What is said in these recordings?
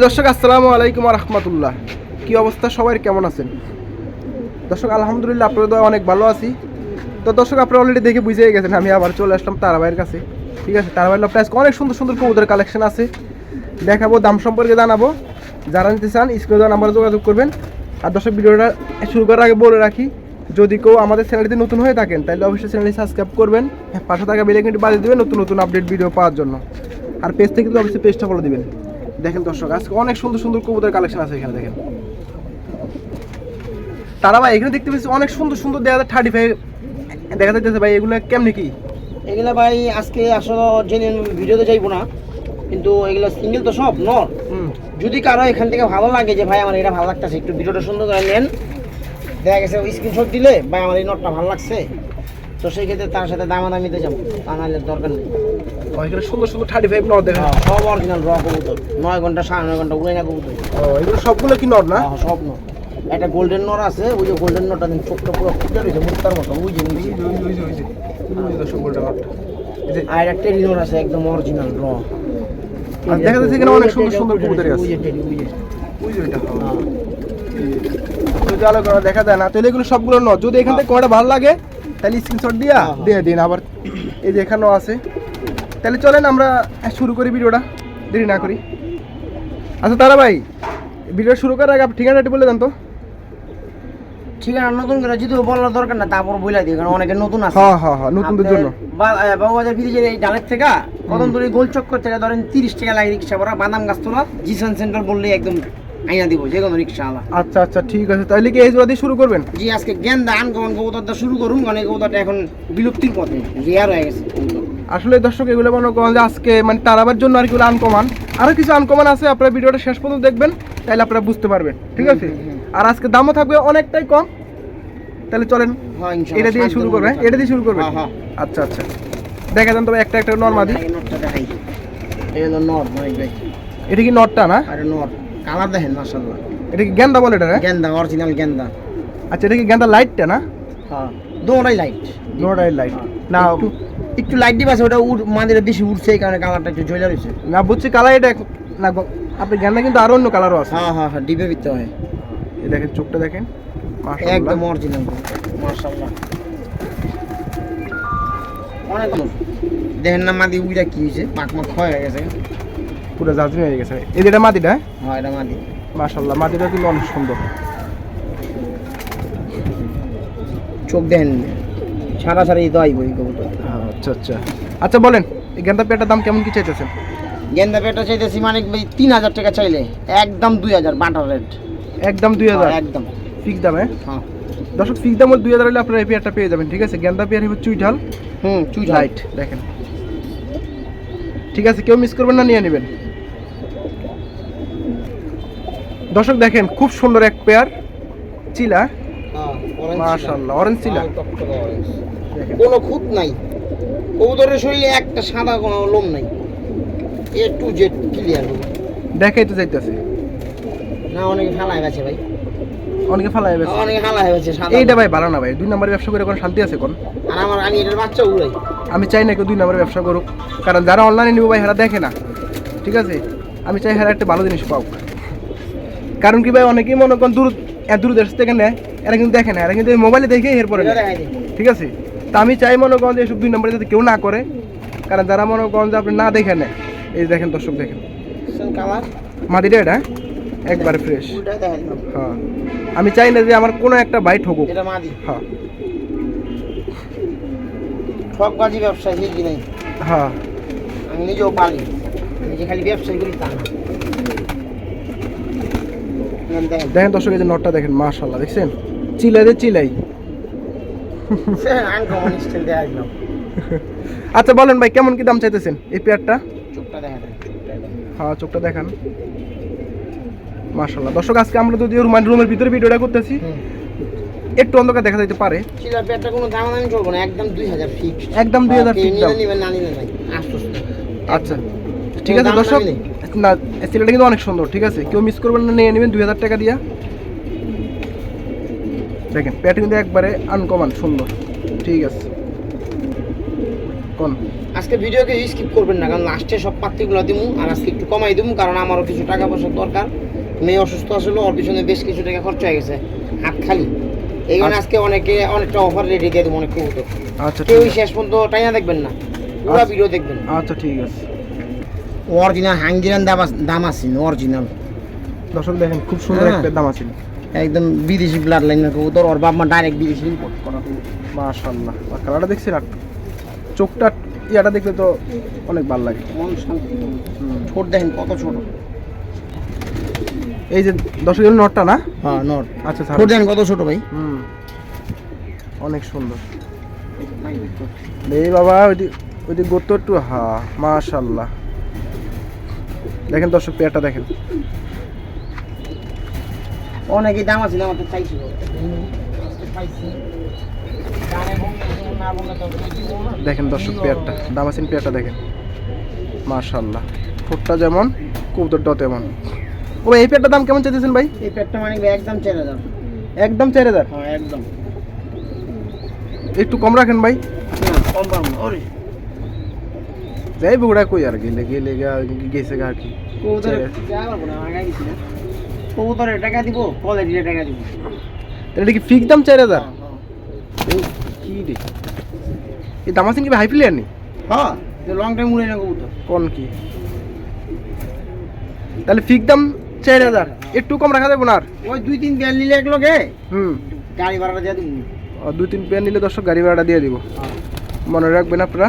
দর্শক, আসসালামু আলাইকুম রহমতুল্লাহ কি অবস্থা? সবাই কেমন আছেন? দর্শক, আলহামদুলিল্লাহ আপনাদের অনেক ভালো আছি। তো দর্শক, আপনারা অলরেডি দেখে বুঝেই গেছেন, আমি আবার চলে আসলাম তারাবাইয়ের কাছে। ঠিক আছে, তারাবাইয়ের প্রাইস অনেক সুন্দর সুন্দর কবুতর কালেকশন আছে। দেখাবো, দাম সম্পর্কে জানাব। যারা নিতে চান, স্ক্রিনে দেওয়া নাম্বারে যোগাযোগ করবেন। আর দর্শক, ভিডিওটা শুরু করার আগে বলে রাখি, যদি কেউ আমাদের চ্যানেলটিতে নতুন হয়ে থাকেন, তাহলে অবশ্যই চ্যানেলটি সাবস্ক্রাইব করবেন। পাশে থাকা বেলে কিন্তু বাজিয়ে দেবেন, নতুন নতুন আপডেট ভিডিও পাওয়ার জন্য। আর পেজ থেকে কিন্তু অবশ্যই পেজটা ফলো দিবেন। দেখেন দর্শক আজকে অনেক সুন্দর সুন্দর কবুতর কালেকশন আছে এখানে দেখেন। তারা ভাই এখানে দেখতে পাচ্ছি অনেক সুন্দর সুন্দর দেখা যায় থার্টি ফাইভ দেখা যাইতেছে ভাই এগুলো কেমনি কি? এগুলা ভাই আজকে আসলে জেনে ভিডিওতে যাইবো না কিন্তু এগুলো সিঙ্গেল তো সব নর। হুম। যদি কারও এখান থেকে ভালো লাগে যে ভাই আমার এটা ভালো লাগতেছে একটু ভিডিওটা সুন্দর করে নেন। দেখা গেছে স্ক্রিনশট দিলে ভাই আমার এই নটটা ভালো লাগছে। তো সেই ক্ষেত্রে তার সাথে দামাদামিতে যাব তা নাহলে দরকার নেই। এখানে সুন্দর সুন্দর থার্টি ফাইভ নট দেখেন হ্যাঁ, সব অরিজিনাল র কবুতর নয় ঘণ্টা সাড়ে নয় ঘণ্টা উড়ে না কবুতর। এগুলো সবগুলো কি নট না? হ্যাঁ, সব নর একটা গোল্ডেন নর আছে ওই যে গোল্ডেন নটটা দিন চোখটা পুরো ফুটে রয়েছে মুক্তার মতো ওই যে আর একটা রিনোর আছে একদম অরিজিনাল র আর দেখা যাচ্ছে এখানে অনেক সুন্দর সুন্দর কবুতরই আছে। ওই যে টেডি, ওই যে। ওই যে ওইটা হ্যাঁ। যদি আলো করা দেখা যায় না। তাহলে এগুলো সবগুলো নট যদি এখান থেকে কোনটা ভালো লাগে তাহলে স্ক্রিনশট দিয়া হ্যাঁ, হ্যাঁ। দিয়ে দিন আবার। এই যে এখানেও আছে। তাহলে চলেন আমরা শুরু করি ভিডিওটা। দেরি না করি। আচ্ছা তারা ভাই ভিডিও শুরু করার আগে ঠিকানাটি বলে দেন তো। ঠিকানা নতুন করে যদি বলার দরকার না তারপর বলে দিই কারণ অনেকে নতুন আছে। হ্যাঁ হ্যাঁ হ্যাঁ নতুনদের জন্য। বাবুবাজার ব্রিজের এই ডালের থেকে কদমতলি গোল চক্কর থেকে ধরেন তিরিশ টাকা লাগে রিক্সা ভাড়া বাদাম গাছ তোলা জিসান সেন্টার বললে একদম আইনা দিব যে কোনো রিক্সা আলা। আচ্ছা আচ্ছা ঠিক আছে। তাহলে কি এই জোড়া শুরু করবেন? জি আজকে গেন্দা আনকমন কবুতরটা শুরু করুন এই কবুতরটা এখন বিলুপ্তির পথে। রেয়ার হয়ে গেছে। আসলে দর্শক এগুলো মনে করেন যে আজকে মানে তারাবার জন্য আর কি আনকমান। আরও কিছু আনকমান আছে আপনারা ভিডিওটা শেষ পর্যন্ত দেখবেন তাহলে আপনারা বুঝতে পারবেন ঠিক আছে? আর আজকে দামও থাকবে অনেকটাই কম। তাহলে চলেন হ্যাঁ, এটা দিয়ে শুরু করবে এটা দিয়ে শুরু করবে হ্যাঁ, হ্যাঁ। আচ্ছা আচ্ছা। দেখা যান তবে একটা একটা নর্মাদি। এটা কি নটটা না? আরে নর কালার দেখেন মাশাআল্লাহ। এটা কি গেন্দা বলে এটা গেন্দা অরিজিনাল গেন্দা। আচ্ছা এটা কি গেন্দা লাইটটা না? হ্যাঁ দোনোটাই লাইট নোটাই লাইট না একটু লাইট দিবা আছে ওটা উড় মাঝে বেশি উঠছে এই কারণে কালারটা একটু জ্বলে রয়েছে। না বুঝছি কালার এটা না আপনি গেন্দা কিন্তু আরও অন্য কালারও আছে। হ্যাঁ হ্যাঁ হ্যাঁ ডিবে দিতে হয়। এই দেখেন চোখটা দেখেন। একদম অরিজিনাল মাশাআল্লাহ। অনেক দেখেন না মাদি উইটা কি হয়েছে? পাক মাক ক্ষয় হয়ে গেছে। পুরো জাজমি হয়ে গেছে। এই যেটা মাটিটা হ্যাঁ? হ্যাঁ এটা মাদি মাশাল্লাহ মাটিটা কিন্তু অনেক সুন্দর। চোখ দেন সারা সারা তো আইব এই কবুতর আচ্ছা আচ্ছা। আচ্ছা বলেন এই গেন্দা পেটার দাম কেমন কি চাইতেছেন? গেন্দা পেটা চাইতেছি মানে ভাই তিন হাজার টাকা চাইলে একদম দুই হাজার বাটার রেট। একদম দুই হাজার? একদম। ফিক্স দামে হ্যাঁ? দর্শক ফিক্স দাম দুই হাজার হলে আপনারা এই পেয়ারটা পেয়ে যাবেন ঠিক আছে? গেন্দা পেয়ার হবে চুইঠাল। হুম চুই লাইট দেখেন। ঠিক আছে কেউ মিস করবেন না নিয়ে নেবেন। দর্শক দেখেন খুব সুন্দর এক পেয়ার চিলা। মাশাআল্লাহ অরেঞ্জ চিলা। কোনো খুঁত নাই। কবুতরের শরীরে একটা সাদা কোনো লোম নাই। এ টু জেড ক্লিয়ার দেখাই তো যাইতেছে। না অনেকে ফালাই গেছে ভাই। অনেকে ফালাই গেছে। অনেকে ফালাই গেছে এইটা ভাই ভালো না ভাই দুই নম্বরের ব্যবসা করে কোনো শান্তি আছে কোন? আর আমার আমি এটার বাচ্চা উড়াই। আমি চাই না কেউ দুই নম্বরের ব্যবসা করুক কারণ যারা অনলাইনে নিব ভাই হেরা দেখে না। ঠিক আছে? আমি চাই হেরা একটা ভালো জিনিস পাও কারণ কি ভাই অনেকেই মনে করেন দূর দূর দেশ থেকে নেয় এরা কিন্তু দেখে না এরা কিন্তু মোবাইলে দেখে এরপরে ঠিক আছে? তা আমি চাই মনে করেন যে এসব দুই নম্বরে যাতে কেউ না করে কারণ যারা মনে করেন যে আপনি না দেখে নেয় এই দেখেন দর্শক দেখেন। মাদিটা এটা একবার ফ্রেশ হ্যাঁ। আমি চাই না যে আমার কোনো একটা বাইট হোক। হ্যাঁ। ঠকবাজি ব্যবসা হ্যাঁ। আমি নিজেও পালি। নিজে খালি ব্যবসায়ী করি তা না। দেখেন দর্শক এই যে নটটা দেখেন মাশাল্লাহ দেখছেন? চিলাই দে চিলাই। দিলাম। আচ্ছা বলেন ভাই কেমন কি দাম চাইতেছেন এই পেয়ারটা? হ্যাঁ চোখটা দেখান। মাশাল্লাহ দর্শক আজকে আমরা যদি রুমের রুমের ভিতরে ভিডিওটা করতেছি একটু অন্ধকার দেখা যেতে পারে। চিলার পেটটা কোনো দাম না একদম দুই হাজার একদম 2000 fixed নিবেন না নিবেন ভাই আচ্ছা। ঠিক আছে দর্শক না সিলেটা কিন্তু অনেক সুন্দর ঠিক আছে? কেউ মিস করবেন না নিয়ে নেবেন দুই হাজার টাকা দিয়া। দেখেন পেয়ারটা কিন্তু একবারে আনকমন সুন্দর ঠিক আছে। কোন? আজকে ভিডিওকে স্কিপ করবেন না কারণ লাস্টে সব পাত্রীগুলো দিমু আর আজকে একটু কমাই দিমু কারণ আমারও কিছু টাকা পয়সার দরকার। মেয়ে অসুস্থ আসলে ওর পিছনে বেশ কিছু টাকা খরচ হয়ে গেছে হাত খালি। এই কারণে আজকে অনেকে অনেকটা অফার রেডি দিয়ে দেবো অনেক কবুতর আচ্ছা কেউই শেষ পর্যন্ত টাইনা দেখবেন না পুরো আচ্ছা। ভিডিও দেখবেন আচ্ছা ঠিক আছে। অরিজিনাল হাঙ্গিরান দাম দাম আছে অরিজিনাল দর্শক দেখেন খুব সুন্দর হ্যাঁ। একটা দাম আছে। একদম বিদেশি ব্লাড লাইন কবুতর ওর বাপ মা ডাইরেক্ট বিদেশি ইম্পোর্ট করা। মাশাআল্লাহ। আর কালারটা দেখছেন আর চোখটা ইয়াটা দেখলে তো অনেক ভালো লাগে। মন শান্তি। ছোট দেখেন কত ছোট। এই যে দর্শক এর নটটা না? হ্যাঁ নট। আচ্ছা ছোট দেখেন কত ছোট ভাই। হুম। অনেক সুন্দর। এই বাবা ওইটি ওইটি গোত্ত একটু হা মাশাল্লাহ দেখেন দর্শক পেয়ারটা দেখেন। অনেকে দাম আছে আমাকে চাইছিল দেখেন দর্শক পেয়ারটা। দামাসিন পেয়ারটা দেখেন। মাশাল্লাহ ঠোঁটটা যেমন কবুতরটাও তেমন। ও এই পেয়ারটার দাম কেমন চাইতেছেন ভাই? এই পেটটা মানে একদম চার হাজার। একদম চার হাজার? হ্যাঁ একদম। একটু কম রাখেন ভাই। কম পারব ওরে যাই বগুড়া কই আর গেলে গেলে গেছে গা আর কি। কবুতরের টাকা দিব কোয়ালিটির টাকা দিব তাহলে এটা কি ফিক্স দাম চার হাজার? হ্যাঁ, হ্যাঁ। কি রে? এই দামাসিন কি হাই প্লেয়ার নি? হ্যাঁ লং টাইম উড়ে না কবুতর। কোন কি? তাহলে ফিক্স দাম চার হাজার। একটু কম রাখা যাবে না ওই দুই তিন বিয়াল নিলে এক লোকে? হুম। গাড়ি ভাড়াটা দিয়ে দিব। দুই তিন পেয়ার নিলে দর্শক গাড়ি ভাড়াটা দিয়ে দিব। মনে রাখবেন আপনারা।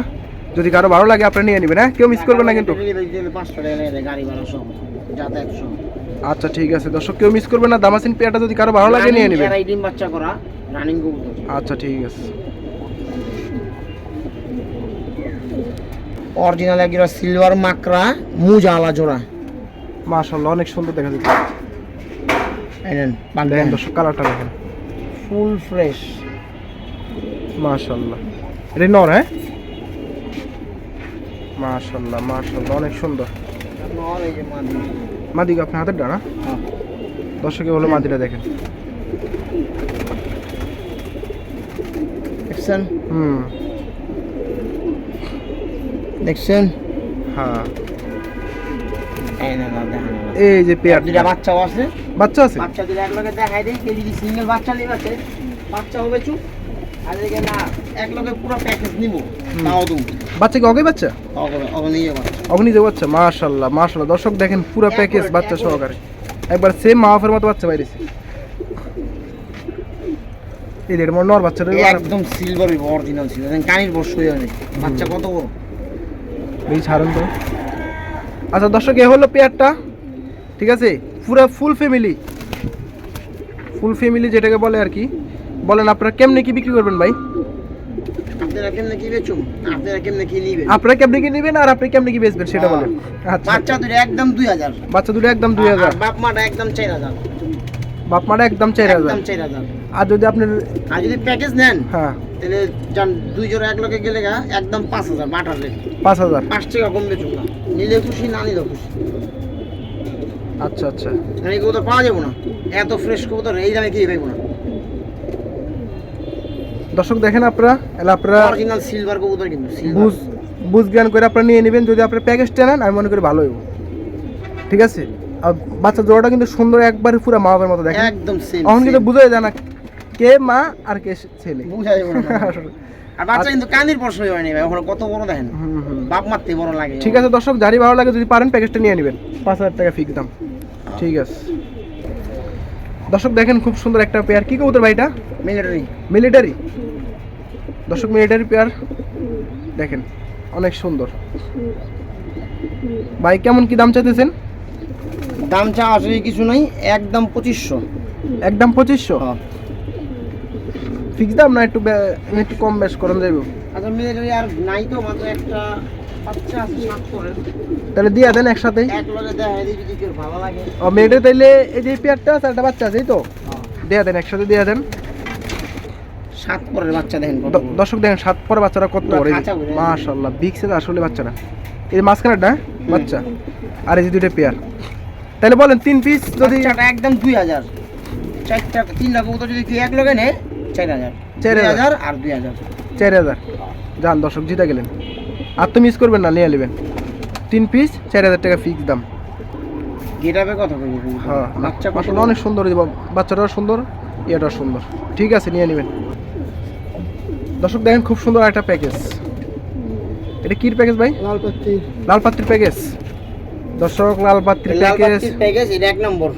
যদি কারও ভালো লাগে আপনারা নিয়ে নেবেন হ্যাঁ? কেউ মিস করবেন না কিন্তু। আচ্ছা ঠিক আছে। দর্শক কেউ মিস করবেন না। দামাসিন পেয়াটা যদি কারও ভালো লাগে নিয়ে নেবেন। আচ্ছা ঠিক আছে। অরিজিনাল একজোড়া সিলভার মাকড়া মুজা আলা জোড়া। মাশাল্লাহ অনেক সুন্দর দেখা যাচ্ছে। এনেন দেখেন দর্শক কালারটা দেখেন। ফুল ফ্রেশ মাশাল্লাহ এটা নর হ্যাঁ? মাশাল্লাহ মাশাল্লাহ অনেক সুন্দর। মাদিকে আপনার হাতের ডানা হ্যাঁ। দর্শকে হলো মাদিটা দেখেন। দেখছেন? হুম। দেখছেন? হ্যাঁ। এই যে পেয়ার দুটা বাচ্চাও আছে। বাচ্চা আছে? বাচ্চা দিলে এক লগে দেখাই দেয় কেউ যদি সিঙ্গেল বাচ্চা আছে বাচ্চা হবে চুপ। আর না এক লগে পুরো প্যাকেজ নিব। তাও তুমি বাচ্চা কি অগে বাচ্চা? অগ নিয়ে বাচ্চা। মাশাল্লাহ মাশাল্লাহ দর্শক দেখেন পুরো প্যাকেজ বাচ্চা সহকারে। একবার সেম মাহফের মতো বাচ্চা বাইরেছে। এই রেড মর নর বাচ্চাটা এই একদম সিলভার অরিজিনাল ছিল। দেখেন কানির বর্ষ হয়ে অনেক বাচ্চা কত বড়? এই ছাড়ুন তো। আচ্ছা দর্শক এ হলো পেয়ারটা ঠিক আছে? পুরো ফুল ফ্যামিলি ফুল ফ্যামিলি যেটাকে বলে আর কি। বলেন আপনারা কেমনে কি বিক্রি করবেন ভাই? আপনারা কেমনে কি বেচুন? আপনারা কেমনে কি নিবেন? আপনারা কেমনে কি নেবেন আর আপনি কেমনে কি বেচবেন সেটা বলেন। আচ্ছা। বাচ্চা দুটো একদম বাচ্চা দুটো একদম দুই হাজার। আর বাপ মাটা একদম চার হাজার। বাপ মাটা একদম চার হাজার। একদম চার হাজার। আর যদি আপনার আর যদি প্যাকেজ নেন হ্যাঁ। তাহলে দুই জোড়া এক লোকে গেলে গা একদম পাঁচ হাজার বাটার রেট পাঁচ হাজার। পাঁচ টাকা কম বেচুন না। নিলে খুশি না নিলে খুশি। আচ্ছা আচ্ছা। এই কবুতর পাওয়া যাব না। এত ফ্রেশ কবুতর এই দামে কি পাইবো না। দর্শক দেখেন আপনারা এলে আপনারা অরিজিনাল সিলভার কবুতর কিন্তু বুঝ বুঝ জ্ঞান করে আপনারা নিয়ে নেবেন যদি আপনার প্যাকেজটা নেন আমি মনে করি ভালো হইব। ঠিক আছে? আর বাচ্চা জোড়াটা কিন্তু সুন্দর একবার পুরো মা বাবার মতো দেখেন। একদম সেম এখন কিন্তু বুঝাই যায় না কে মা আর কে ছেলে। বুঝাই আর বাচ্চা কিন্তু কান্দির পরশ হয়নি ভাই ওখানে কত বড় দেখেন। বাপ মারতে বড় লাগে। ঠিক আছে দর্শক যারই ভালো লাগে যদি পারেন প্যাকেজটা নিয়ে নেবেন। পাঁচ হাজার টাকা ফিক্স দাম। ঠিক আছে। দর্শক দেখেন খুব সুন্দর একটা পেয়ার কি কবুতর ভাইটা মিলিটারি মিলিটারি দর্শক মিলিটারি পেয়ার দেখেন অনেক সুন্দর। ভাই কেমন কি দাম চাইতেছেন? দাম চা আসলে কিছু নাই একদম পঁচিশশো। একদম পঁচিশশো? ফিক্স দাম না একটু একটু কম বেশ করেন যাইব? আচ্ছা মিলিটারি আর নাই তো মাত্র একটা বাচ্চা আছে সাত করে। তাহলে দিয়ে দেন একসাথে। মেয়েটা তাইলে এই যে পেয়ারটা আছে একটা বাচ্চা আছে তো? দিয়ে দেন একসাথে দিয়ে দেন। সাত পরের বাচ্চা দেখেন। দর্শক দেখেন সাত পরে বাচ্চারা কত বড়। ভরে। বিগ সাইজ আসলে বাচ্চারা। এই মাঝখানেটা হ্যাঁ? বাচ্চা। আর এই যে দুইটা পেয়ার তাহলে বলেন তিন পিস যদি একদম দুই হাজার। চারটা তিনটা কবুতর যদি কেউ এক লগে নেয় চার হাজার। চার হাজার। আর দুই হাজার। চার হাজার। যান দর্শক জিতে গেলেন। আর তো মিস করবেন না নিয়ে নেবেন। তিন পিস চার হাজার টাকা ফিক্স দাম। গেটাবে কথা হ্যাঁ বাচ্চা অনেক সুন্দর বাচ্চাটাও সুন্দর ইয়েটাও সুন্দর। ঠিক আছে নিয়ে নেবেন। দর্শক দেখেন খুব সুন্দর একটা প্যাকেজ এটা কির প্যাকেজ ভাই? লাল পাত্তি লাল পাত্রির প্যাকেজ দর্শক লাল পাত্রির প্যাকেজ প্যাকেজ এটা এক নম্বর।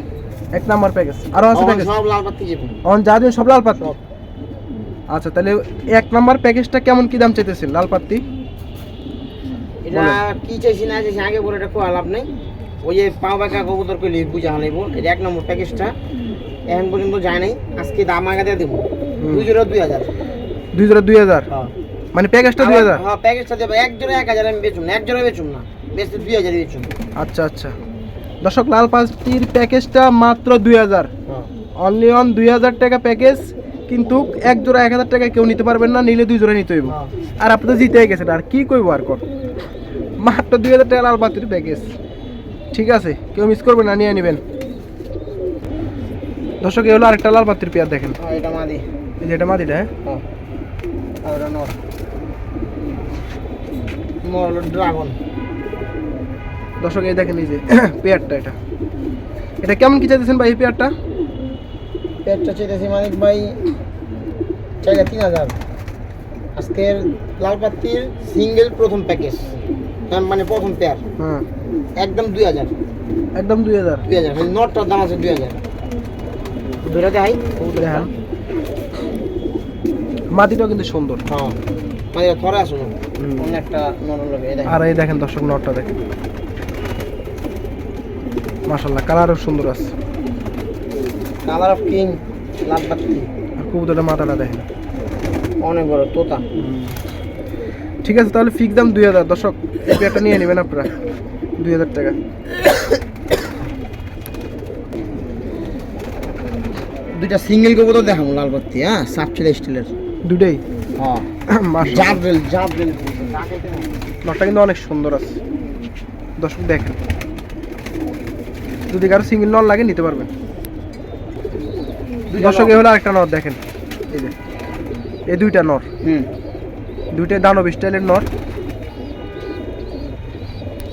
এক নম্বর প্যাকেজ আরও আছে প্যাকেজ সব লাল যাবে অন যা দিন সব লাল পাত্রি আচ্ছা তাহলে এক নম্বর প্যাকেজটা কেমন কি দাম চাইতেছেন লাল পাত্রি এটা কি চাইছি না চাইছি আগে বলে এটা কোয়া লাভ নেই। ওই যে পাও বাঁকা কবুতর কইলে বুঝা হালাইবো এটা এক নম্বর প্যাকেজটা এখন পর্যন্ত যায় নাই। আজকে দাম আগে দিয়ে দেবো। দুই জোড়া দুই হাজার। দুই জোড়া দুই হাজার। মানে প্যাকেজটা দুই হাজার? হ্যাঁ প্যাকেজটা দেবো। এক জোড়া এক হাজার আমি বেচুন না এক জোড়া বেচুন না। বেচতে দুই হাজারই বেচুন আচ্ছা আচ্ছা। দর্শক লাল পাত্রির প্যাকেজটা মাত্র দুই হাজার। হ্যাঁ। অনলি অন দুই হাজার টাকা প্যাকেজ কিন্তু এক জোড়া এক হাজার টাকা কেউ নিতে পারবেন না নিলে দুই জোড়া নিতে হইব। হ্যাঁ। আর আপনি তো জিতে গেছেন আর কি কইব আর কর? মাত্র দুই হাজার টাকা লাল পাত্রির প্যাকেজ ঠিক আছে কেউ মিস করবেন না নিয়ে নেবেন। দর্শক এ হলো আরেকটা লাল পাত্রির পেয়ার দেখেন। হ্যাঁ, এটা মাদি। এটা মাদিটা হ্যাঁ? হ্যাঁ। আর নর নর হলো ড্রাগন দর্শক এই দেখেন এই যে পেয়ারটা এটা। এটা কেমন কি চাইতেছেন ভাই এই পেয়ারটা? পেটটা চেয়েছি মানিক ভাই জায়গা তিন হাজার। আজকের লাল পাত্তির সিঙ্গেল প্রথম প্যাকেজ মানে প্রথম পেয়ার। হ্যাঁ। একদম দুই হাজার। একদম দুই হাজার। দুই হাজার মানে নটটার দাম আছে দুই হাজার। দুইটা দেখাই। দেখেন। মাটিটাও কিন্তু সুন্দর। হ্যাঁ। আর এই দেখেন দর্শক নটটা দেখেন। মাশাল্লাহ কালারও সুন্দর আছে। কালার অফ কিং লাল পাত্তি আর কবুতরের মাথাটা দেখেন। অনেক বড় তোতা। ঠিক আছে তাহলে ফিক্স দাম দুই হাজার। দর্শক এই পেয়ারটা নিয়ে নেবেন আপনারা। দুই হাজার টাকা। দুইটা সিঙ্গেল কবুতর দেখাবো লাল পাত্তি হ্যাঁ? সাপচিল স্টিলের দুইটাই। হ্যাঁ। জাবরেল জাবরেল। নটটা কিন্তু অনেক সুন্দর আছে। দর্শক দেখেন। যদি কারও সিঙ্গেল নল লাগে নিতে পারবেন। দর্শক এ হলো আরেকটা নর দেখেন। এই যে। এই দুইটা নর। হুম। দুইটাই দানব স্টাইলের নর।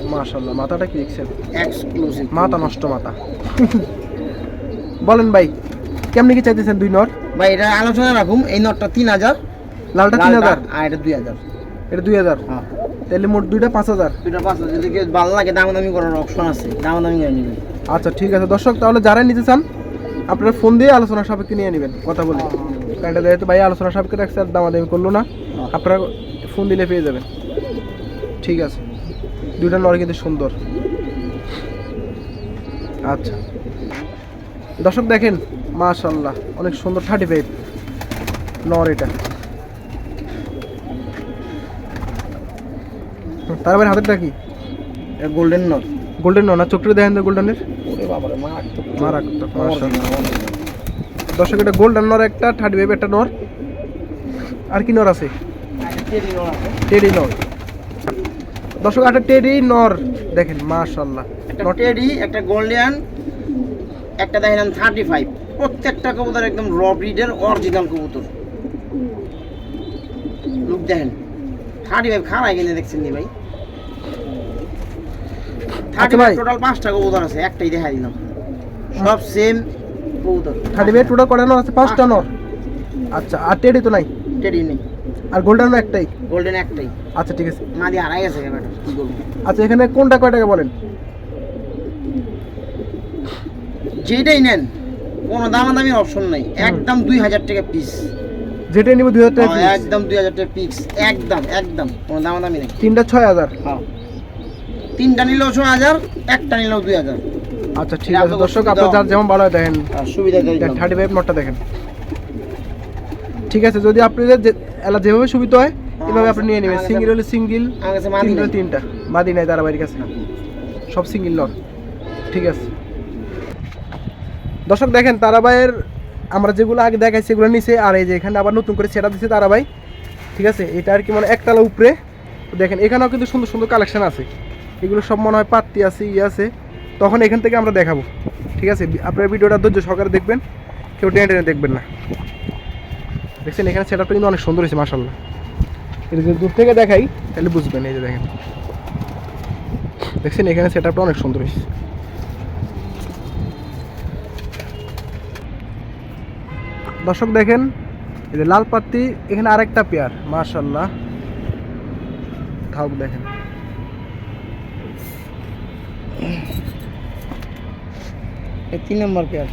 মাশাল্লাহ মাথাটা কি দেখছেন? এক্সক্লুসিভ মাথা নষ্ট মাথা। বলেন ভাই। কেমনি কি চাইতেছেন দুই নর? ভাই এটা আলোচনা রাখুম এই নটটা তিন হাজার লালটা তিন হাজার? আর এটা দুই হাজার। এটা দুই হাজার? হ্যাঁ। তাহলে মোট দুইটা পাঁচ হাজার। দুইটা পাঁচ হাজার যদি কেউ ভালো লাগে দাম দামি করার অপশন আছে দামাদামি করে নেবেন। আচ্ছা ঠিক আছে। দর্শক তাহলে যারা নিতে চান আপনারা ফোন দিয়ে আলোচনা সাপেক্ষে নিয়ে নেবেন কথা বলে। কারণ এটা যেহেতু ভাই আলোচনা সাপেক্ষে রাখছে আর দামাদামি করল না আপনারা ফোন দিলে পেয়ে যাবেন। ঠিক আছে। দুইটা নর কিন্তু সুন্দর। আচ্ছা। দর্শক দেখেন মাশাল্লাহ অনেক সুন্দর থার্টি ফাইভ নর এটা। তার আবার হাতেরটা কি? এটা গোল্ডেন নর। গোল্ডেন নর না? চোখটা দেখেন তো গোল্ডেনের মারাত্মক দর্শক এটা গোল্ডেন নর একটা থার্টি ফাইভ একটা নর। আর কি নর আছে? টেডি নর দর্শক একটা টেডি নর দেখেন মাশাল্লাহ একটা টেডি একটা গোল্ডেন একটা দেখলাম থার্টি ফাইভ প্রত্যেকটা কবুতর একদম র ব্রিডের অরিজিনাল কবুতর। লুক দেখেন থার্টি ফাইভ খারাই কিনে দেখছেন নি ভাই? থার্টি। ফাইভ টোটাল পাঁচটা কবুতর আছে একটাই দেখা দিলাম। সব সেম কবুতর। থার্টি ফাইভ টোটাল কটা নর আছে পাঁচটা নর। আচ্ছা আর টেডি তো নাই? টেডি নেই। আর গোল্ডেন একটাই? গোল্ডেন একটাই। আচ্ছা ঠিক আছে। মাদি হারাই গেছে ব্যাপারটা কি করব আচ্ছা এখানে কোনটা কয় টাকা বলেন? যেটাই নেন। কোনো দামাদামির অপশন নাই। একদম দুই হাজার টাকা পিস যেটাই নিব দুই হাজার টাকা একদম দুই হাজার টাকা পিস একদম একদম কোনো দামাদামি নেই। তিনটা ছয় হাজার। হ্যাঁ। তিনটা নিলেও ছয় হাজার একটা নিলেও দুই হাজার। আচ্ছা ঠিক আছে। দর্শক আপনার যেমন ভালো হয় দেখেন। আর সুবিধা থার্টি ফাইভ নটটা দেখেন। ঠিক আছে যদি আপনাদের এলা যেভাবে সুবিধা হয় এভাবে আপনি নিয়ে নেবেন। সিঙ্গেল হলে সিঙ্গেল তিনটা। মাদি নাই তারা বাড়ির কাছে। সব সিঙ্গেল নট ঠিক আছে। দর্শক দেখেন, তারাবাইয়ের আমরা যেগুলো আগে দেখাই সেগুলো নিচে, আর এই যে এখানে আবার নতুন করে সেটা দিচ্ছে তারাবাই। ঠিক আছে? এটা আর কি মানে একতলা উপরে। দেখেন, এখানেও কিন্তু সুন্দর সুন্দর কালেকশন আছে। এগুলো সব মনে হয় পাত্তি আছে ইয়ে আছে। তখন এখান থেকে আমরা দেখাবো। ঠিক আছে? আপনার ভিডিওটা ধৈর্য সহকারে দেখবেন। কেউ টেনে টেনে দেখবেন না। দেখছেন, এখানে সেটআপটা কিন্তু অনেক সুন্দর হয়েছে মাসাল্লাহ এটা যদি দূর থেকে দেখাই, তাহলে বুঝবেন, এই যে দেখেন। দেখছেন, এখানে সেট আপটা অনেক সুন্দর হয়েছে। দর্শক দেখেন এই যে লাল পাত্তি এখানে আরেকটা পেয়ার মার্শাল্লাহ থাক দেখেন। তিন নম্বর পেয়ার।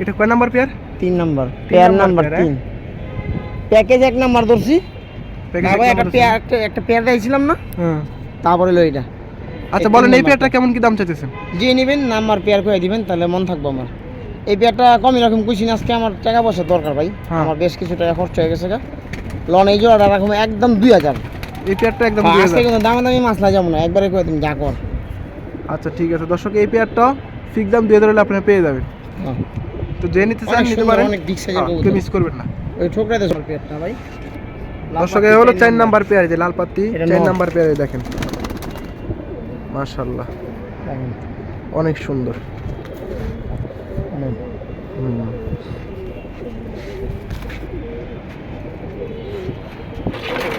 এটা কয় নাম্বার পেয়ার? তিন নম্বর। পেয়ার নাম্বার তিন। প্যাকেজ এক নাম্বার ধরছি। একটা পেয়ার একটা- একটা পেয়ার দিয়েছিলাম না? হ্যাঁ। তারপরে লো এটা। আচ্ছা বলেন এই পেয়ারটা কেমন কি দাম চাইতেছেন যে নেবেন নাম্বার পেয়ার করে দিবেন তাহলে মন থাকব আমার। এই পেয়ারটা কমই এরকম কুইছি না আজকে আমার টাকা পয়সা দরকার ভাই। হ্যাঁ। আমার বেশ কিছু টাকা খরচ হয়ে গেছে গা। লন এই জোড়াটা রাখব একদম দুই হাজার। এই পেয়ারটা একদম দুই আজকে কিন্তু দামে দামি মাছ না যাব না একবারে করে দিন যা কর। আচ্ছা ঠিক আছে। দর্শক এই পেয়ারটা ফিক্স দাম দুই হাজার হলে আপনারা পেয়ে যাবেন। হ্যাঁ। তো যে নিতে চান অনেক নিতে সুন্দর, পারেন। অনেক এর হ্যাঁ, কবুতর। মিস করবেন না। ওই ঠোকরা দেশ পেয়ারটা ভাই। দর্শক এই হলো চার নাম্বার। পেয়ার যে লাল এটা চার নাম্বার পেয়ার দেখেন। মাশাল্লাহ অনেক সুন্দর।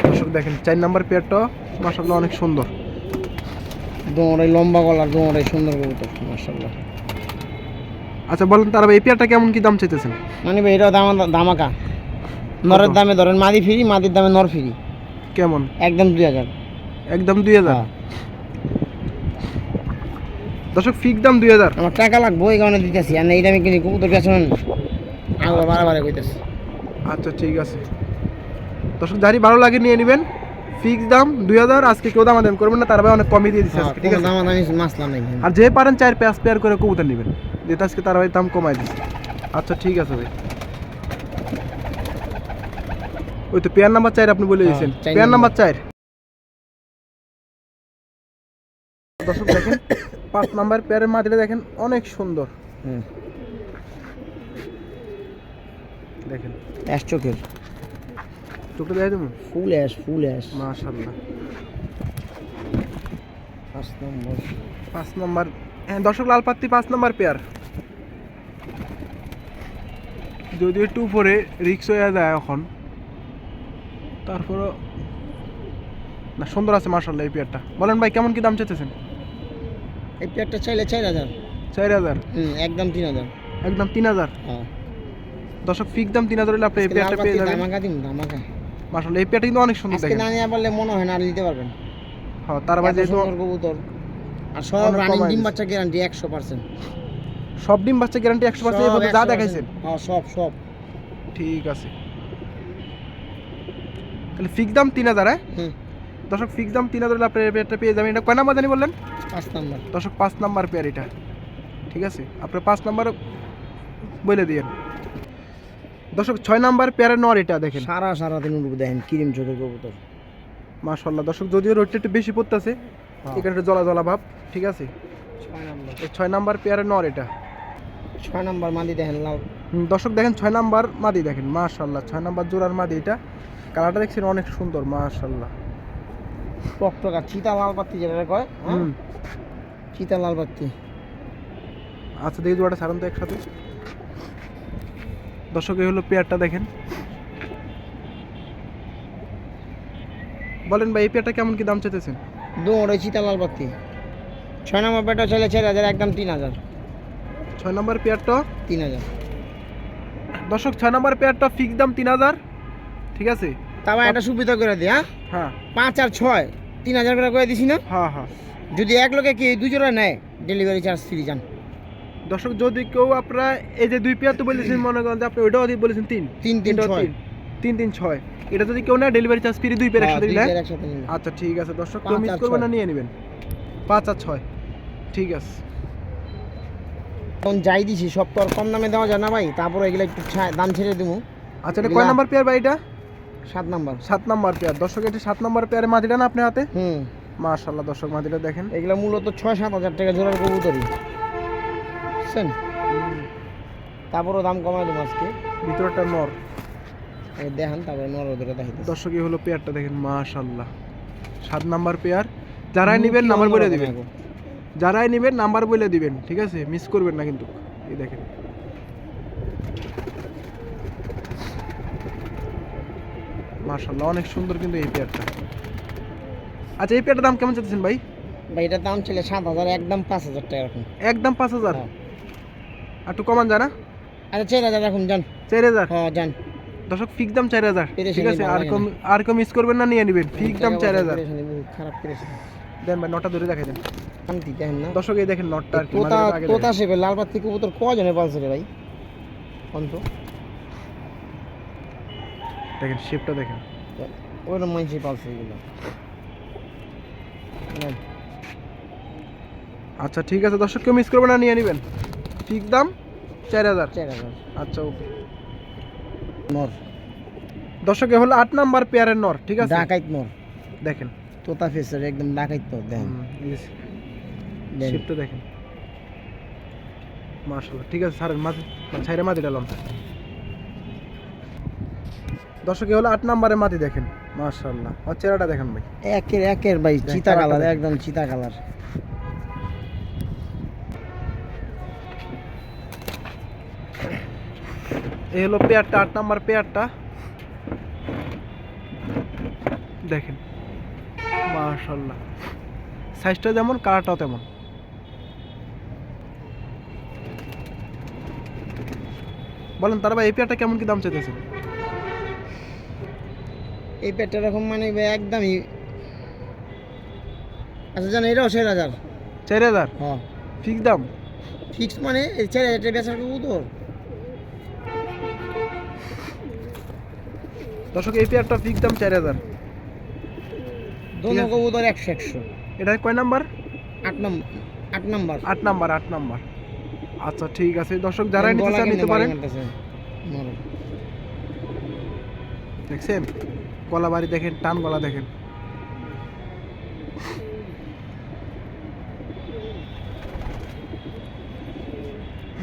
দর্শক দেখেন চার নাম্বার পেয়ারটা মাশাল্লাহ অনেক সুন্দর। দোঁড়াই লম্বা গলার দোঁড়াই সুন্দর কবুতর মার্শাল্লাহ আচ্ছা বলেন তারা এই পেয়ারটা কেমন কি দাম চাইতেছেন? মানে ভাই এটাও দাম দামাকা। নরের দামে ধরেন মাদি ফ্রি মাদির দামে নর ফ্রি। কেমন? একদম দুই হাজার। একদম দুই হাজার? হ্যাঁ। দর্শক ফিক্স দাম দুই হাজার। আমার টাকা লাগবো এই কারণে দিতেছি। আর এই দামে কিনি কবুতর পেছন আগে বারে কইতেছি। আচ্ছা ঠিক আছে। দর্শক যারই ভালো লাগে নিয়ে নেবেন। ফিক্স দাম দুই হাজার আজকে কেউ দাম আদান করবেন না তার ভাই অনেক কমিয়ে দিয়ে দিচ্ছে আজকে ঠিক আছে? দাম আর যে পারেন চার পাঁচ পেয়ার করে কবুতর নেবেন। যেটা আজকে তার ভাই দাম কমাই দিচ্ছে আচ্ছা ঠিক আছে ভাই। ওই তো পেয়ার নাম্বার চার আপনি বলে হ্যাঁ, দিয়েছেন। Pair number. নাম্বার চার। দর্শক দেখেন পাঁচ নাম্বার পেয়ারের মাটিটা দেখেন অনেক সুন্দর। দেখেন। অ্যাশ চোখের। চোখটা দেখাই দেবো? Full ash full ash. মাশাল্লাহ পাঁচ নম্বর। পাঁচ নাম্বার হ্যাঁ দর্শক লাল পাত্তি পাঁচ নাম্বার পেয়ার। যদি একটু উপরে রিক্স হয়ে যায় এখন। তারপরও না সুন্দর আছে মার্শাল্লাহ এই পেয়ারটা। বলেন ভাই কেমন কি দাম চাইতেছেন? এই পেয়ারটা চাইলে চার হাজার। চার হাজার? হুম একদম তিন হাজার। একদম তিন হাজার? হ্যাঁ। দর্শক ফিক্স দাম তিন হাজার হলে আপনি এই পেয়ারটা পেয়ে যাবেন। দামাকা দিন দামাকা মার্শাল্লাহ এই পেয়ারটা কিন্তু অনেক সুন্দর দেখেন। না নিয়ে পারলে মনে হয় না আর দিতে পারবেন। হ্যাঁ তার এত সুন্দর কবুতর। আর সব রানিং ডিম। বাচ্চা গ্যারান্টি একশো পার্সেন্ট সব ডিম বাচ্চা গ্যারান্টি একশো পার্সেন্ট যা দেখাইছেন। হ্যাঁ সব সব। ঠিক আছে। তাহলে ফিক্স দাম তিন হাজার হ্যাঁ? হুম। দর্শক ফিক্স দাম তিন হাজার হলে আপনি এই পেয়ারটা পেয়ে যাবেন। এটা কয় নাম্বার জানি বললেন? পাঁচ নাম্বার। দর্শক পাঁচ নাম্বার পেয়ার এটা। ঠিক আছে? আপনার পাঁচ নাম্বার বলে দিয়েন। দর্শক ছয় নাম্বার পেয়ারের নর এটা দেখেন। সারা সারা দিন দেখেন কিরিম চোখের কবুতর। মাশাল্লাহ দর্শক যদিও রোডটা একটু বেশি পড়তেছে হ্যাঁ। এখানে একটু জলা জলা ভাব ঠিক আছে? ছয় নাম্বার। পেয়ারের নর এটা। ছয় নাম্বার মাদি দেখেন লাল দর্শক দেখেন ছয় নাম্বার মাদি দেখেন। মাশাল্লাহ ছয় নাম্বার জোড়ার মাদি এটা। কালারটা দেখছেন অনেক সুন্দর মাশাল্লাহ টকটকা চিতা লাল পাত্তি যেটা কয় হ্যাঁ? চিতা লাল পাত্তি আচ্ছা দেখি জোড়াটা ছাড়ুন তো একসাথে। দর্শক এই হলো পেয়ারটা দেখেন। বলেন ভাই এই পেয়ারটা কেমন কি দাম চাইতেছেন? দৌড়ে চিতা লাল পাত্তি ছয় নাম্বার পেটা চলে চার হাজার একদম তিন হাজার। ছয় নম্বর পেয়ারটা? তিন হাজার। দর্শক ছয় নম্বর পেয়ারটা ফিক্স দাম তিন হাজার। ঠিক আছে? তারপর একটা সুবিধা করে দিই হ্যাঁ? হ্যাঁ। পাঁচ আর ছয় তিন হাজার করে করে দিছি না? হ্যাঁ হ্যাঁ। যদি এক লোকে কি দুই জোড়া নেয় ডেলিভারি চার্জ ফ্রি যান। দর্শক যদি কেউ আপনারা এই যে দুই পেয়ার তো বলেছেন মনে করেন আপনি ওইটাও বলেছেন তিন। তিন তিন ছয়। তিন। তিন ছয়। এটা যদি কেউ না ডেলিভারি চার্জ ফ্রি দুই পেয়ার হ্যাঁ, একসাথে দিলে নিলে। আচ্ছা ঠিক আছে। দর্শক কেউ মিস করবেন না নিয়ে নেবেন। পাঁচ আর ছয়। ঠিক আছে। এখন যাই দিছি সব তো আর কম দামে দেওয়া যায় না ভাই। তারপরে এগুলো একটু দাম ছেড়ে দেবো আচ্ছা এটা কয় নাম্বার পেয়ার ভাই এটা? সাত নাম্বার। সাত নাম্বার পেয়ার। দর্শক এটা সাত নাম্বার পেয়ারের মাটিটা না আপনার হাতে? হুম। মাশাল্লাহ দর্শক মাটিটা দেখেন। এগুলো মূলত ছয় সাত হাজার টাকা জোড়ার কবুতরি বুঝছেন? তারপরও দাম কমাই দেবো আজকে। ভিতরটা নর। এই দেখান তারপরে নর ওদের দেখাইতে দর্শক এই হলো পেয়ারটা দেখেন মাশাল্লাহ সাত নাম্বার পেয়ার। যারাই নেবেন নাম্বার বলে দিবেন। যারাই নেবেন নাম্বার বলে দিবেন ঠিক আছে? মিস করবেন না কিন্তু। এই দেখেন। মার্শাল্লাহ অনেক সুন্দর কিন্তু এই পেয়ারটা। আচ্ছা এই পেয়ারটার দাম কেমন চাচ্ছেন ভাই? ভাই এটার দাম ছিল সাত হাজার একদম পাঁচ হাজার টাকা এরকম। একদম পাঁচ হাজার? হ্যাঁ। আর একটু কমান যায় না। আচ্ছা চার হাজার এখন যান। চার হাজার? হ্যাঁ যান। দর্শক ফিক্স দাম চার হাজার। ঠিক আছে আর কম আর কম মিস করবেন না নিয়ে নেবেন। ফিক্স দাম চার হাজার। খারাপ করেছে দেন ভাই নটা ধরে দেখাই দেন। শান্তি দেখেন না। দর্শক এই দেখেন নটটা তোতা আগে তোতা দেখেন। শেপে লাল পাত্তি কবুতর কজনে পালছে রে ভাই? অন্ত দেখেন শেপটা দেখেন। ওইরকম মানুষই পালছে এগুলো। আচ্ছা ঠিক আছে দর্শক কেউ মিস করবেন না নিয়ে নেবেন। ঠিক দাম? চার হাজার। চার হাজার। আচ্ছা ওকে নর। দর্শক হলো আট নাম্বার পেয়ারের নর ঠিক আছে? ডাকাইত নর। দেখেন। তোতা ফেসের একদম ডাকাইত নর দেখেন। শেপটা দেখেন। মাশাআল্লাহ ঠিক আছে স্যার মাঝে ছাইরে মাটি ডালাম দর্শক হলো আট নাম্বারের মাটি দেখেন। মাশাআল্লাহ। আর চেহারাটা দেখেন ভাই। একের একের ভাই চিতা কালার একদম চিতা কালার। এই হলো পেয়ারটা আট নাম্বার পেয়ারটা। দেখেন। মাশাআল্লাহ। সাইজটা যেমন কালারটাও তেমন। বলেন তারা ভাই এই পেয়ারটা কেমন কি দাম চাইতেছে এই পেটটা এরকম মানে একদমই আচ্ছা জান এটাও চার হাজার। চার হাজার? হ্যাঁ। ফিক্স দাম? ফিক্স মানে এই চার হাজার বেচার কবুতর দর্শক এই পেয়ারটা ফিক্স দাম চার হাজার। দোনো। কবুতর একশো একশো। এটা কয় নাম্বার? আট নম্বর আট নম্বর। আট নাম্বার আট নাম্বার। আচ্ছা ঠিক আছে। দর্শক যারাই নিতে চান নিতে পারেন। দেখছেন? গলা বাড়ি দেখেন টান গলা দেখেন।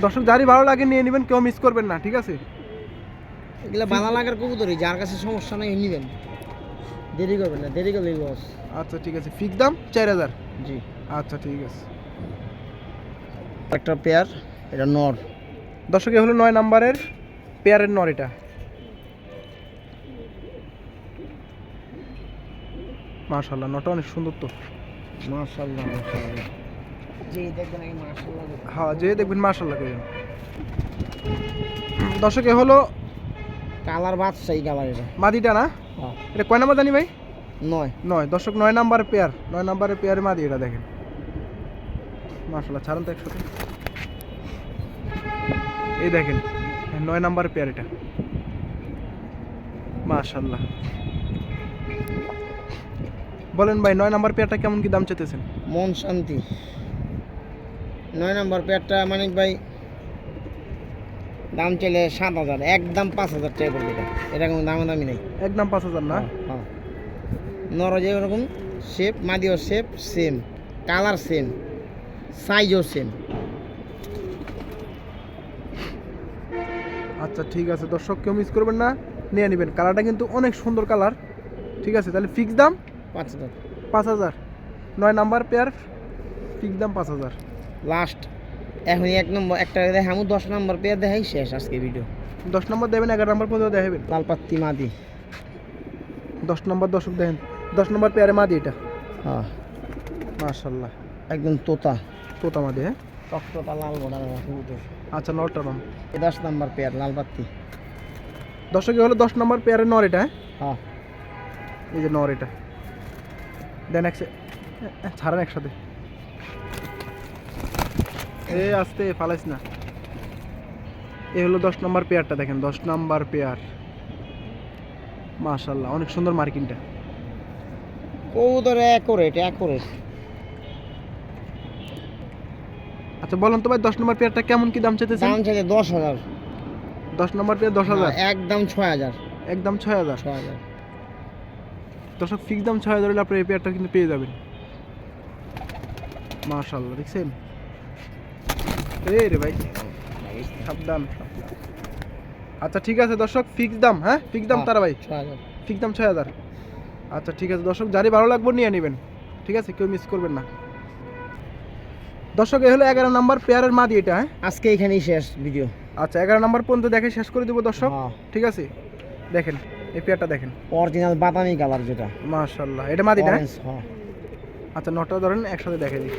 দর্শক যারই ভালো লাগে নিয়ে নেবেন কেউ মিস করবেন না ঠিক আছে? এগুলো বাধা লাগার কবুতরই যার কাছে সমস্যা নাই নিবেন। দেরি করবেন না দেরি করলেই লস আচ্ছা ঠিক আছে। ফিক্স দাম চার হাজার? জি। আচ্ছা ঠিক আছে। একটা পেয়ার এটা নর। দর্শক এ হলো নয় নাম্বারের পেয়ারের নর এটা। মাশাল্লাহ নটা অনেক সুন্দর তো। আগে মাশাআল্লাহ। হ্যাঁ যে দেখবেন মাশাল্লাহ করেন দর্শক হলো কালার বাদশাহী কালার এটা। মাদিটা না? হ্যাঁ। এটা কয় নাম্বার জানি ভাই? নয়। নয়। দর্শক নয় নাম্বার পেয়ার। নয় নাম্বারের পেয়ারে মাদি এটা দেখেন। মাশাল্লাহ ছাড়ুন তো একসাথে। এই দেখেন নয় নাম্বার পেয়ার এটা। মাশাল্লাহ বলেন ভাই নয় নাম্বার পেয়ারটা কেমন কি দাম চেতেছেন মন শান্তি। নয় নম্বর পেয়ারটা মানিক ভাই দাম চলে সাত হাজার একদম পাঁচ হাজার টাকা পড়বে এটা এটা কোনো দামা দামি নেই। একদম পাঁচ হাজার না? হ্যাঁ নর যে ওরকম শেপ মাদিও শেপ সেম কালার সেম সাইজও সেম আচ্ছা ঠিক আছে। দর্শক কেউ মিস করবেন না। নিয়ে নেবেন। কালারটা কিন্তু অনেক সুন্দর কালার ঠিক আছে তাহলে ফিক্স দাম পাঁচ হাজার। পাঁচ হাজার। নয় নাম্বার পেয়ার ফিক্স দাম পাঁচ হাজার। লাস্ট এখন এক নম্বর একটা দেখামু দশ নম্বর পেয়ার দেখাই শেষ আজকে ভিডিও দশ নম্বর দেবেন এগারো নম্বর পর্যন্ত দেখাবেন। লালপাত্তি মাদি। দশ নম্বর দর্শক দেখেন দশ নম্বর পেয়ারে মাদি এটা। হ্যাঁ। মাশাল্লাহ। একদম তোতা। তোতা মাদি হ্যাঁ? টকটোতা লাল গোড়া আচ্ছা নটা নাম এ দশ নম্বর পেয়ার লালপাত্তি। দর্শক এ হলো দশ নম্বর পেয়ারের নর এটা হ্যাঁ? হ্যাঁ। এই যে নর এটা। দেন একসে ছাড়েন একসাথে। এ আসতে ফালাইস না। এ হলো দশ নম্বর পেয়ারটা দেখেন দশ নম্বর পেয়ার। মাশাল্লাহ অনেক সুন্দর মার্কিংটা কবুতর অ্যাকোরেট অ্যাকোরেট আচ্ছা বলেন তো ভাই দশ নম্বর পেয়ারটা কেমন কি দাম চাইতেছেন? দাম চাইছে দশ হাজার। দশ নম্বর পেয়ার দশ হাজার? একদম ছয় হাজার। একদম ছয় হাজার। ছয় হাজার। দর্শক ফিক্স দাম ছয় হাজার হলে আপনার এই পেয়ারটা কিন্তু পেয়ে যাবেন। মাশাল্লাহ দেখছেন? এই রে ভাই সাবধান। আচ্ছা ঠিক আছে দর্শক ফিক্স দাম হ্যাঁ? ফিক্স দাম হ্যাঁ। তারা ভাই? ফিক্স দাম ছয় হাজার। আচ্ছা ঠিক আছে দর্শক যারই ভালো লাগবে নিয়ে নেবেন। ঠিক আছে কেউ মিস করবেন না। দর্শক এ হলো এগারো নাম্বার পেয়ারের মাদি এটা হ্যাঁ? আজকে এখানেই শেষ ভিডিও আচ্ছা এগারো নাম্বার পর্যন্ত দেখে শেষ করে দেবো দর্শক। হ্যাঁ। ঠিক আছে? দেখেন। এই পেয়ারটা দেখেন। অরিজিনাল বাদামি কালার যেটা। মাশাল্লাহ এটা মাদিটা? হ্যাঁ। আচ্ছা নটা ধরেন একসাথে দেখে দিই।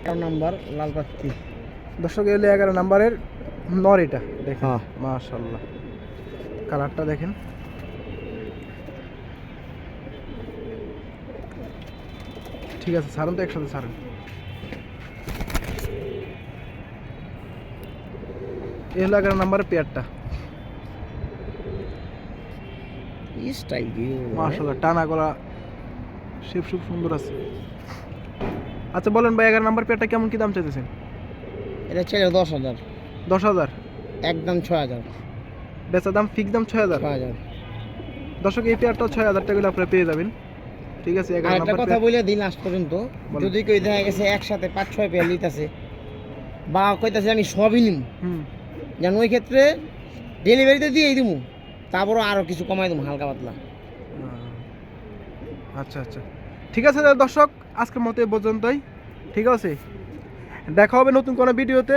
এগারো নাম্বার লাল পাত্তি দর্শক এলে এগারো নাম্বারের নর এটা। দেখেন হ্যাঁ। মাশাল্লাহ কালারটা দেখেন। ঠিক আছে ছাড়ুন তো একসাথে ছাড়ুন। এই হলো এগারো নাম্বারের পেয়ারটা। স্টাইল ভিউ মাশাল্লাহ টানা গলা শেপ খুব সুন্দর আছে। আচ্ছা বলেন ভাই এগারো নাম্বার পেয়ারটা কেমন কি দাম চাইতেছেন? এটা ছিল দশ হাজার। দশ হাজার? একদম ছয় হাজার। বেচা দাম ফিক্স দাম ছয় হাজার? ছয় হাজার। দর্শক এই পেয়ারটাও ছয় হাজার টাকা আপনারা পেয়ে যাবেন। ঠিক আছে এগারো একটা কথা বলে দিন লাস্ট পর্যন্ত। যদি কেউ দেখা গেছে একসাথে পাঁচ ছয় পেয়ার নিতেছে বা কইতাছে আমি সবই নিম। হুম। যেন ওই ক্ষেত্রে ডেলিভারিতে দিয়েই দিমু। তারপরও আরও কিছু কমাই দিমু হালকা পাতলা। আচ্ছা আচ্ছা। ঠিক আছে দর্শক, আজকের মতো এই পর্যন্তই। ঠিক আছে? দেখা হবে নতুন কোনো ভিডিওতে।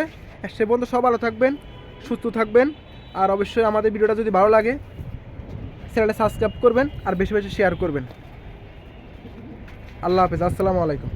সে পর্যন্ত সব ভালো থাকবেন, সুস্থ থাকবেন। আর অবশ্যই আমাদের ভিডিওটা যদি ভালো লাগে, চ্যানেলটা সাবস্ক্রাইব করবেন আর বেশি বেশি শেয়ার করবেন। আল্লাহ হাফেজ, আসসালামু আলাইকুম।